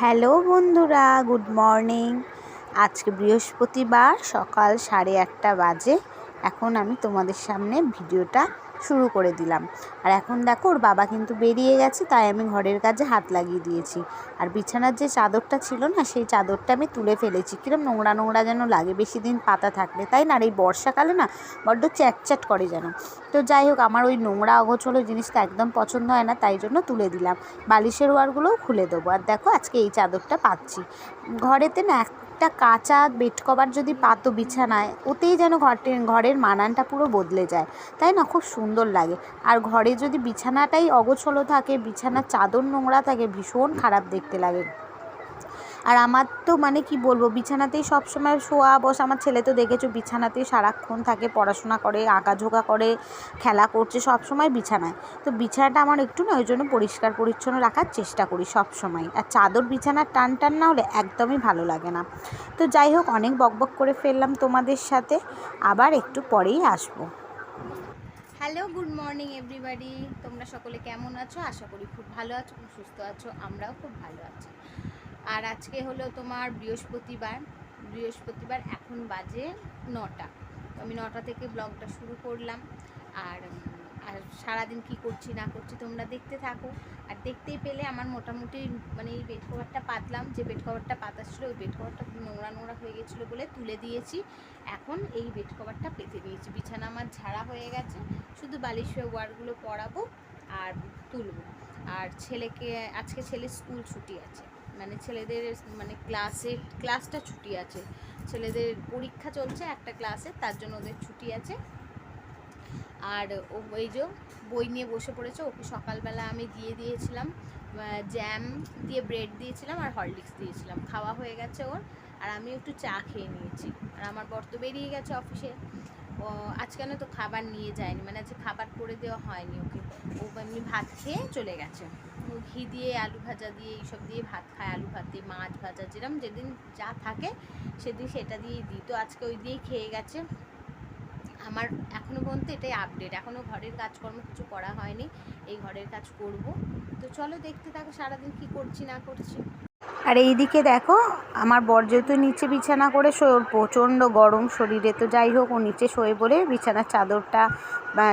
Hello বন্ধুরা, good morning. আজকে বৃহস্পতিবার, সকাল সাড়ে আটটা বাজে। এখন আমি তোমাদের সামনে ভিডিওটা শুরু করে দিলাম। আর এখন দেখো, ওর বাবা কিন্তু বেরিয়ে গেছে, তাই আমি ঘরের কাজে হাত লাগিয়ে দিয়েছি। আর বিছানার যে চাদরটা ছিল না, সেই চাদরটা আমি তুলে ফেলেছি। কিরম নোংরা নোংরা যেন লাগে, বেশি দিন পাতা থাকলে, তাই না? আর এই বর্ষাকালে না, বড্ড চ্যাটচ্যাট করে যেন। তো যাই হোক, আমার ওই নোংরা অগোছলো জিনিসটা একদম পছন্দ হয় না, তাই জন্য তুলে দিলাম। বালিশের ওয়ারগুলোও খুলে দেবো। আর দেখো, আজকে এই চাদরটা পাচ্ছি। ঘরেতে না একটা কাঁচা বেড কভার যদি পাতো বিছানায়, ওতেই যেন ঘরটির ঘরের মানানটা পুরো বদলে যায়। তাই না? খুব সুন্দর লাগে। আর ঘরে যদি বিছানাটাই অগোছলো থাকে, বিছানার চাদর নোংরা থাকে, ভীষণ খারাপ দেখতে লাগে। আর আমার তো মানে কি বলব, বিছানাতেই সব সময় শোয়া, বসা, আমার ছেলে তো দেখেছ বিছানাতেই সারাক্ষণ থাকে, পড়াশোনা করে, আঁকাঝোঁকা করে, খেলা করছে সব সময় বিছানায়। তো বিছানাটা আমার একটু না ওই জন্য পরিষ্কার পরিচ্ছন্ন রাখার চেষ্টা করি সব সময় আর চাদর বিছানার টান টান না হলে একদমই ভালো লাগে না। তো যাই হোক, অনেক বকবক করে ফেললাম তোমাদের সাথে, আবার একটু পরেই আসব। Hello, good morning everybody. তোমরা সকলে কেমন আছো? আশা করি খুব ভালো আছো সুস্থ আছো, আমরাও খুব ভালো আছি। আর আজকে হলো তোমার বৃহস্পতিবার। বৃহস্পতিবার এখন বাজে নটা। তো আমি নটা থেকে ব্লগটা শুরু করলাম। আর আর সারাদিন কি করছি, না করছি তোমরা দেখতে থাকো। আর দেখতেই পেলে আমার মোটামুটি মানে এই বেড কভারটা পাতলাম। যে বেড কভারটা পাতা ছিল ওই বেড কভারটা নোংরা নোংরা হয়ে গেছিল বলে তুলে দিয়েছি। এখন এই বেড কভারটা পেতে নিয়েছি বিছানা আমার ঝাড়া হয়ে গেছে। শুধু বালিশের ওয়ারগুলো পরাবো আর তুলবো। আর ছেলেকে, আজকে ছেলের স্কুল ছুটি আছে। মানে ছেলেদের মানে ক্লাসে, ক্লাসটা ছুটি আছে। ছেলেদের পরীক্ষা চলছে একটা ক্লাসে, তার জন্য ওদের ছুটি আছে। আর ও ওই যে বই নিয়ে বসে পড়েছে, ওকে সকালবেলা আমি দিয়ে দিয়েছিলাম জ্যাম দিয়ে ব্রেড দিয়েছিলাম আর হরলিক্স দিয়েছিলাম। খাওয়া হয়ে গেছে ওর, আর আমি একটু চা খেয়ে নিয়েছি। আর আমার বর তো বেরিয়ে গেছে অফিসে ও আজকে তো খাবার নিয়ে যায়নি মানে আজকে খাবার করে দেওয়া হয়নি ওকে। ও এমনি ভাত খেয়ে চলে গেছে। ও ঘি দিয়ে, আলু ভাজা দিয়ে, এইসব দিয়ে ভাত খায়, আলু ভাতে মাছ ভাজা যেরকম যেদিন যা থাকে সেদিন সেটা দিয়েই দিই। তো আজকে ওই দিয়েই খেয়ে গেছে। আমার এখনও পর্যন্ত এটাই আপডেট এখনও ঘরের কাজকর্ম কিছু করা হয়নি। এই ঘরের কাজ করব। তো চলো দেখতে থাকো সারাদিন কি করছি, না করছি। আর এইদিকে দেখো, আমার বর যেহেতু নিচে বিছানা করে শোয় প্রচণ্ড গরম শরীরে, তো যাই হোক, ও নিচে শোয়ে বলে বিছানার চাদরটা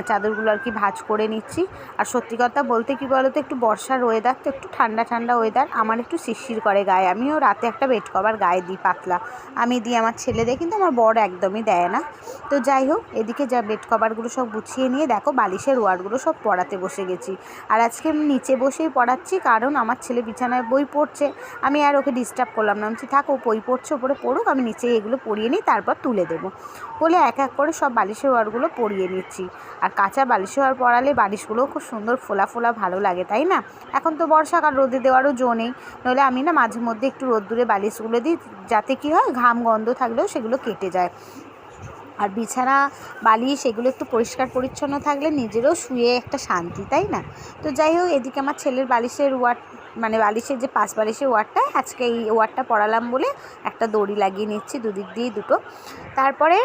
চাদরগুলো আর কি ভাঁজ করে নিচ্ছি। আর সত্যি কথা বলতে কি বলতো, একটু বর্ষার ওয়েদার তো একটু ঠান্ডা ঠান্ডা ওয়েদার আমার একটু শিরশির করে গায়ে। আমিও রাতে একটা বেড কভার গায়ে দিই পাতলা। আমি দিই আমার ছেলে দেয়, কিন্তু আমার বর একদমই দেয় না। তো যাই হোক, এদিকে যা বেড কভারগুলো সব গুছিয়ে নিয়ে, দেখো বালিশের ওয়ারগুলো সব পড়াতে বসে গেছি। আর আজকে আমি নিচে বসেই পড়াচ্ছি, কারণ আমার ছেলে বিছানায় বই পড়ছে। আমি আর ওকে ডিস্টার্ব করলাম না। আমি থাক, ও বই পড়ছে, ওপরে পড়ুক, আমি নিচে এগুলো পড়িয়ে নিই, তারপর তুলে দেবো। বলে এক এক করে সব বালিশের ওয়ারগুলো পরিয়ে নিচ্ছি। আর কাঁচা বালিশের ওয়ার পরালে বালিশগুলোও খুব সুন্দর ফোলা ফোলা ভালো লাগে, তাই না? এখন তো বর্ষাকাল, রোদে দেওয়ারও জো নেই। নইলে আমি না মাঝে মধ্যে একটু রোদ্দুরে বালিশগুলো দিই, যাতে কি হয়, ঘাম গন্ধ থাকলেও সেগুলো কেটে যায়। আর বিছানা, বালিশ, এগুলো একটু পরিষ্কার পরিচ্ছন্ন থাকলে নিজেরও শুয়ে একটা শান্তি, তাই না? তো যাই হোক, এদিকে আমার ছেলের বালিশের ওয়ার মানে বালিশের যে পাশ বালিশের ওয়ারটা, আজকে এই ওয়ারটা পড়ালাম বলে একটা দড়ি লাগিয়ে নিচ্ছি দুদিক দিয়ে দুটো। তারপরে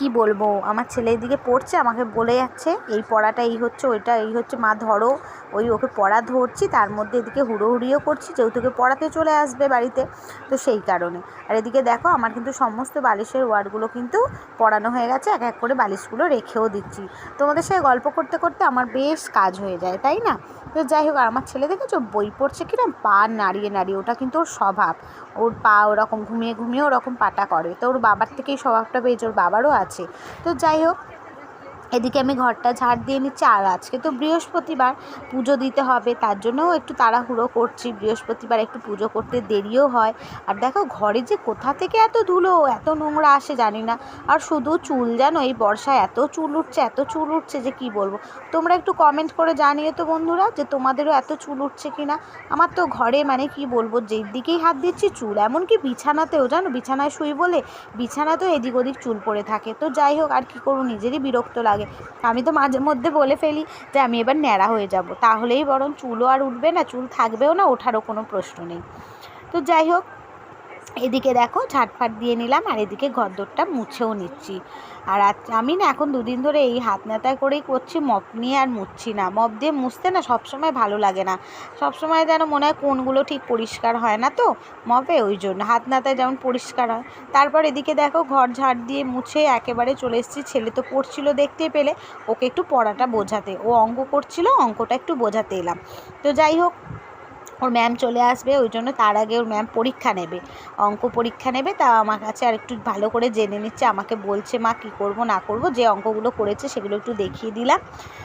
কি বলব? আমার ছেলে এদিকে পড়ছে, আমাকে বলে যাচ্ছে, এই পড়াটা এই হচ্ছে, ওইটা এই হচ্ছে, মা ধরো, ওই ওকে পড়া ধরছি, তার মধ্যে এদিকে হুড়োহুড়িও করছি যেহেতু ওকে পড়াতে চলে আসবে বাড়িতে, তো সেই কারণে। আর এদিকে দেখো, আমার কিন্তু সমস্ত বালিশের ওয়ার্ডগুলো কিন্তু পড়ানো হয়ে গেছে, এক এক করে বালিশগুলো রেখেও দিচ্ছি। তোমাদের সাথে গল্প করতে করতে আমার বেশ কাজ হয়ে যায়, তাই না? তো যাই হোক, আর আমার ছেলে দেখেছ, বই পড়ছে কিরম, পা নাড়িয়ে নাড়িয়ে, ওটা কিন্তু ওর স্বভাব। ওর পা ওরকম ঘুমিয়ে ঘুমিয়ে ওরকম পাটা করে, তো ওর বাবার থেকেই স্বভাবটা পেয়েছে, ওর বাবারও আছে। তো যাই হোক এদিকে আমি ঘরটা ঝাড় দিয়ে নিচ্ছি, আর আজকে তো বৃহস্পতিবার, পুজো দিতে হবে, তার জন্যও একটু তাড়াহুড়ো করছি, বৃহস্পতিবার একটু পুজো করতে দেরিও হয়। আর দেখো, ঘরে যে কোথা থেকে এত ধুলো, এত নোংরা আসে জানি না। আর শুধু চুল জানো, এই বর্ষায় এত চুল উঠছে, এত চুল উঠছে যে কি বলব? তোমরা একটু কমেন্ট করে জানিয়ে তো বন্ধুরা, যে তোমাদেরও এত চুল উঠছে কি না আমার তো ঘরে মানে কি বলব, যেই দিকেই হাত দিচ্ছি, চুল, এমনকি বিছানাতেও জানো, বিছানায় শুই বলে বিছানাতেও এদিক ওদিক চুল পড়ে থাকে। তো যাই হোক, আর কি করব, নিজেরই বিরক্ত লাগে। আমি তো মাঝে মধ্যে বলে ফেলি যে আমি এবার ন্যাড়া হয়ে যাব। তাহলেই বরং চুলও আর উঠবে না, চুল থাকবেও না, ওঠারও কোনো প্রশ্ন নেই। তো যাই হোক এদিকে দেখো ঝাটফাট দিয়ে নিলাম আর এদিকে ঘরদোরটা মুছেও নিচ্ছি। আর আমি না এখন দুদিন ধরে এই হাত নেতায় করেই করছি, মপ নিয়ে আর মুছছি না। মপ দিয়ে মুছতে না সবসময় ভালো লাগে না। সবসময় যেন মনে হয় কোনগুলো ঠিক পরিষ্কার হয় না তো মপে, ওই জন্য হাত নাতায় যেমন পরিষ্কার হয়। তারপর এদিকে দেখো ঘর ঝাড় দিয়ে মুছে একেবারে চলে এসেছি। ছেলে তো পড়ছিল দেখতে পেলে ওকে একটু পড়াটা বোঝাতে। ও অঙ্ক করছিল, অঙ্কটা একটু বোঝাতে এলাম। তো যাই হোক ওর ম্যাম চলে আসবে, ওই জন্য তার আগে ওর ম্যাম পরীক্ষা নেবে। অঙ্ক পরীক্ষা নেবে, তা আমার কাছে আর একটু ভালো করে জেনে নিচ্ছে, আমাকে বলছে, মা, কী করব, না করব? যে অঙ্কগুলো করেছে সেগুলো একটু দেখিয়ে দিলাম,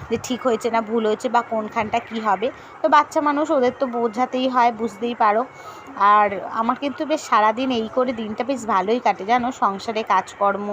যে ঠিক হয়েছে না, ভুল হয়েছে বা কোনখানটা কী হবে। তো বাচ্চা মানুষ, ওদের তো বোঝাতেই হয়, বুঝতেই পারো। আর আমার কিন্তু বেশ সারাদিন এই করে দিনটা বেশ ভালোই কাটে, জানো? সংসারে কাজকর্ম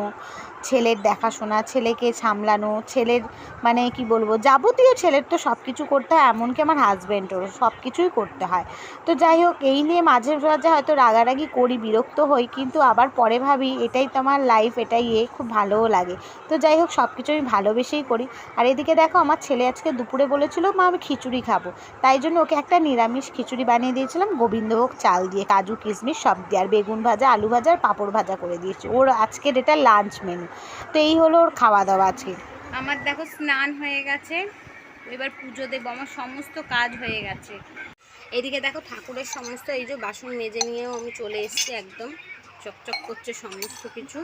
ছেলের দেখাশোনা, ছেলেকে সামলানো, ছেলের মানে কি বলব, যাবতীয় ছেলের তো সব কিছু করতে হয়, এমনকি আমার হাজব্যান্ডেরও সব কিছুই করতে হয়। তো যাই হোক, এই নিয়ে মাঝে মাঝে হয়তো রাগারাগি করি, বিরক্ত হই, কিন্তু আবার পরে ভাবি এটাই তো আমার লাইফ এটাই এ, খুব ভালোও লাগে। তো যাই হোক সব কিছু আমি ভালোবেসেই করি। আর এদিকে দেখো, আমার ছেলে আজকে দুপুরে বলেছিল, মা, আমি খিচুড়ি খাব। তাই জন্য ওকে একটা নিরামিষ খিচুড়ি বানিয়ে দিয়েছিলাম, গোবিন্দভোগ চাল দিয়ে, কাজু কিশমিশ সব দিয়ে, আর বেগুন ভাজা, আলু ভাজা, আর পাঁপড় ভাজা করে দিয়েছি। ওর আজকের এটা লাঞ্চ মেনু তো এই হলো ওর খাওয়া দাওয়া আজকে। আমার দেখো স্নান হয়ে গেছে, এবার পুজো দেবো, আমার সমস্ত কাজ হয়ে গেছে। এদিকে দেখো ঠাকুরের সমস্ত, এই যে বাসন মেজে নিয়েও আমি চলে এসেছি একদম। চকচক করছে সমস্ত কিছু।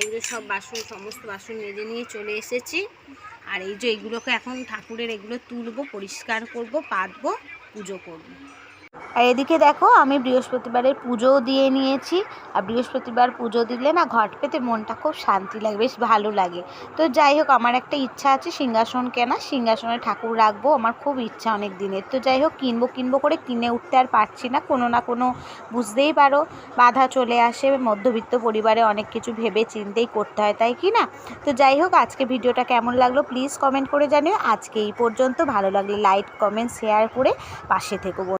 এগুলো সব বাসন, সমস্ত বাসন মেজে নিয়ে চলে এসেছি। আর এই যে এগুলোকে এখন ঠাকুরের এগুলো তুলবো, পরিষ্কার করব, পাতবো, পুজো করব। আর এদিকে দেখো, আমি বৃহস্পতিবারের পুজোও দিয়ে নিয়েছি। আর বৃহস্পতিবার পুজো দিলে না ঘট পেতে মনটা খুব শান্তি লাগে, বেশ ভালো লাগে। তো যাই হোক, আমার একটা ইচ্ছা আছে সিংহাসন কেনা। সিংহাসনে ঠাকুর রাখব, আমার খুব ইচ্ছা অনেক দিনের। তো যাই হোক, কিনবো কিনবো করে কিনে উঠতে আর পারছি না। কোনো না কোনো বুঝতেই পারো, বাধা চলে আসে। মধ্যবিত্ত পরিবারে অনেক কিছু ভেবে চিন্তেই করতে হয়, তাই কি না? তো যাই হোক, আজকে ভিডিওটা কেমন লাগল প্লিজ কমেন্ট করে জানিও। আজকে এই পর্যন্ত। ভালো লাগলে লাইক, কমেন্ট, শেয়ার করে পাশে থেকো